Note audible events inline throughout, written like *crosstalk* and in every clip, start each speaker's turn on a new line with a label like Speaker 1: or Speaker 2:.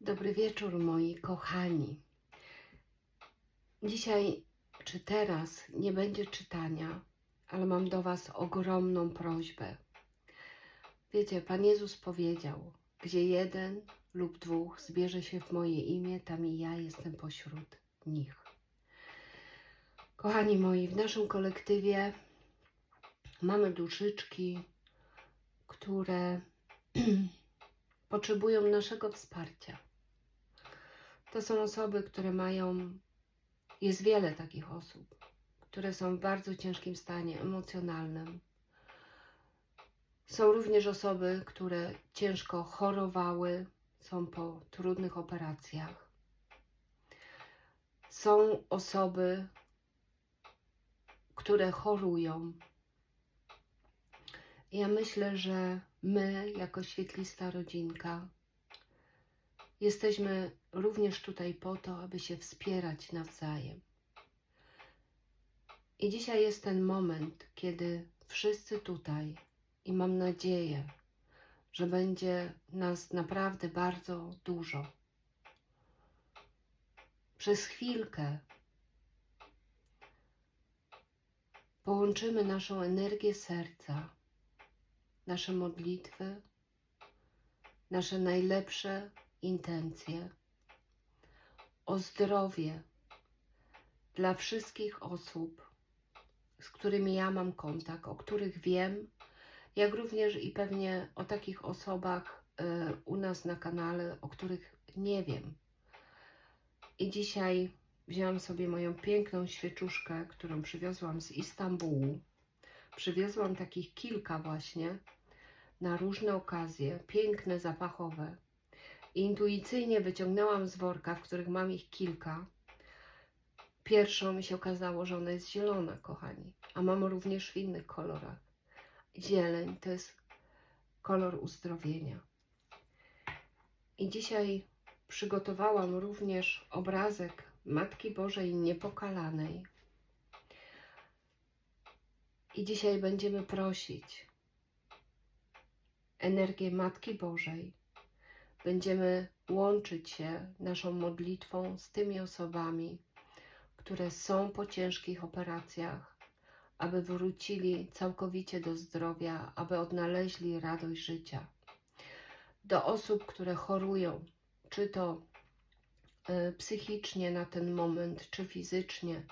Speaker 1: Dobry wieczór, moi kochani. Dzisiaj czy teraz nie będzie czytania, ale mam do Was ogromną prośbę. Wiecie, Pan Jezus powiedział: Gdzie jeden lub dwóch zbierze się w moje imię, tam i ja jestem pośród nich. Kochani moi, w naszym kolektywie mamy duszyczki, które *clears throat* potrzebują naszego wsparcia. To są osoby, które mają, jest wiele takich osób, które są w bardzo ciężkim stanie emocjonalnym. Są również osoby, które ciężko chorowały, są po trudnych operacjach. Są osoby, które chorują. Ja myślę, że my, jako świetlista rodzinka, jesteśmy również tutaj po to, aby się wspierać nawzajem. I dzisiaj jest ten moment, kiedy wszyscy tutaj, i mam nadzieję, że będzie nas naprawdę bardzo dużo. Przez chwilkę połączymy naszą energię serca, nasze modlitwy, nasze najlepsze intencje o zdrowie dla wszystkich osób, z którymi ja mam kontakt, o których wiem, jak również i pewnie o takich osobach y, u nas na kanale, o których nie wiem. I dzisiaj wzięłam sobie moją piękną świeczuszkę, którą przywiozłam z Istambułu. Przywiozłam takich kilka właśnie na różne okazje, piękne, zapachowe. Intuicyjnie wyciągnęłam z worka, w których mam ich kilka. Pierwszą mi się okazało, że ona jest zielona, kochani, a mam również w innych kolorach. Zieleń to jest kolor uzdrowienia. I dzisiaj przygotowałam również obrazek Matki Bożej Niepokalanej. I dzisiaj będziemy prosić energię Matki Bożej. Będziemy łączyć się naszą modlitwą z tymi osobami, które są po ciężkich operacjach, aby wrócili całkowicie do zdrowia, aby odnaleźli radość życia. Do osób, które chorują, czy to y, psychicznie na ten moment, czy fizycznie,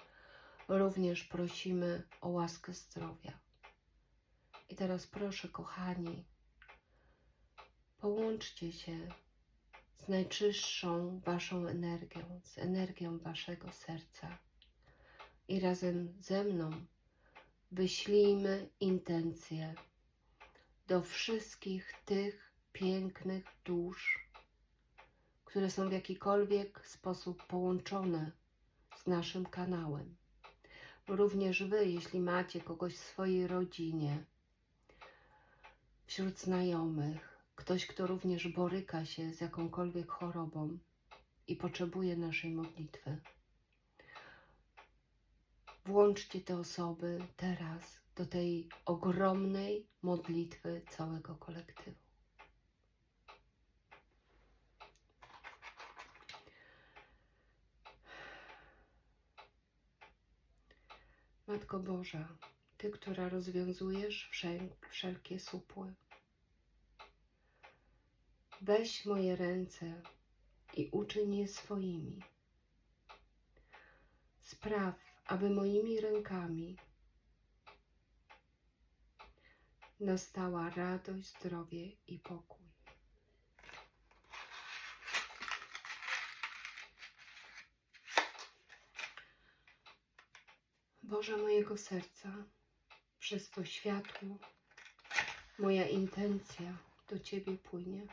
Speaker 1: również prosimy o łaskę zdrowia. I teraz proszę, kochani, połączcie się z najczystszą Waszą energią, z energią Waszego serca i razem ze mną wyślijmy intencje do wszystkich tych pięknych dusz, które są w jakikolwiek sposób połączone z naszym kanałem. Również Wy, jeśli macie kogoś w swojej rodzinie, wśród znajomych, ktoś, kto również boryka się z jakąkolwiek chorobą i potrzebuje naszej modlitwy. Włączcie te osoby teraz do tej ogromnej modlitwy całego kolektywu. Matko Boża, Ty, która rozwiązujesz wszel wszelkie supły, weź moje ręce i uczyń je swoimi. Spraw, aby moimi rękami nastała radość, zdrowie i pokój. Boże mojego serca, przez to światło moja intencja do Ciebie płynie.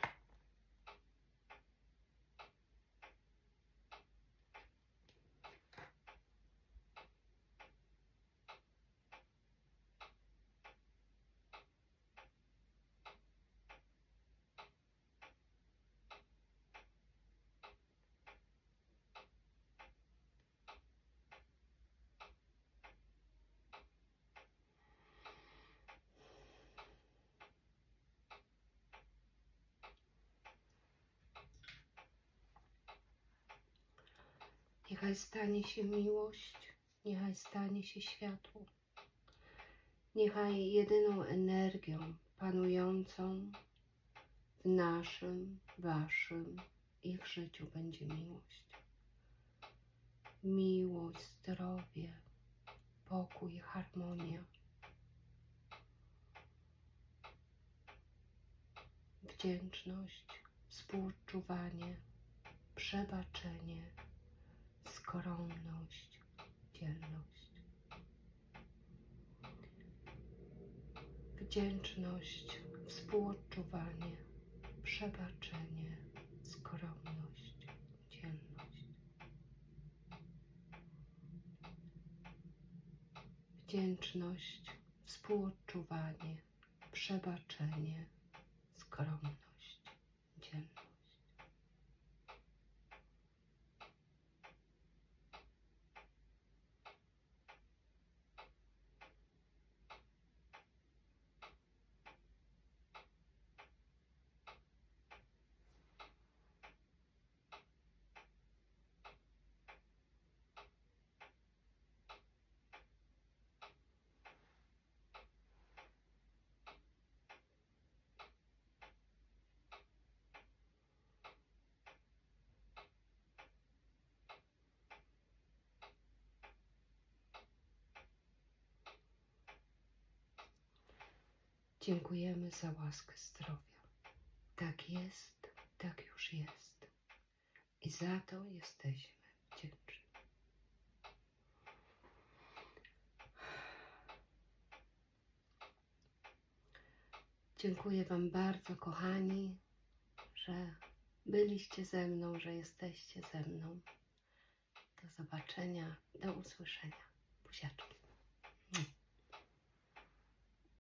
Speaker 1: Niechaj stanie się miłość, niechaj stanie się światło. Niechaj jedyną energią panującą w naszym, waszym, ich życiu będzie miłość. Miłość, zdrowie, pokój, harmonia. Wdzięczność, współczuwanie, przebaczenie, skromność, dzielność. Wdzięczność, współodczuwanie, przebaczenie, skromność, dzielność. Wdzięczność, współodczuwanie, przebaczenie, skromność, dzielność. Dziękujemy za łaskę zdrowia. Tak jest, tak już jest. I za to jesteśmy wdzięczni. Dziękuję Wam bardzo, kochani, że byliście ze mną, że jesteście ze mną. Do zobaczenia, do usłyszenia. Buziaczki.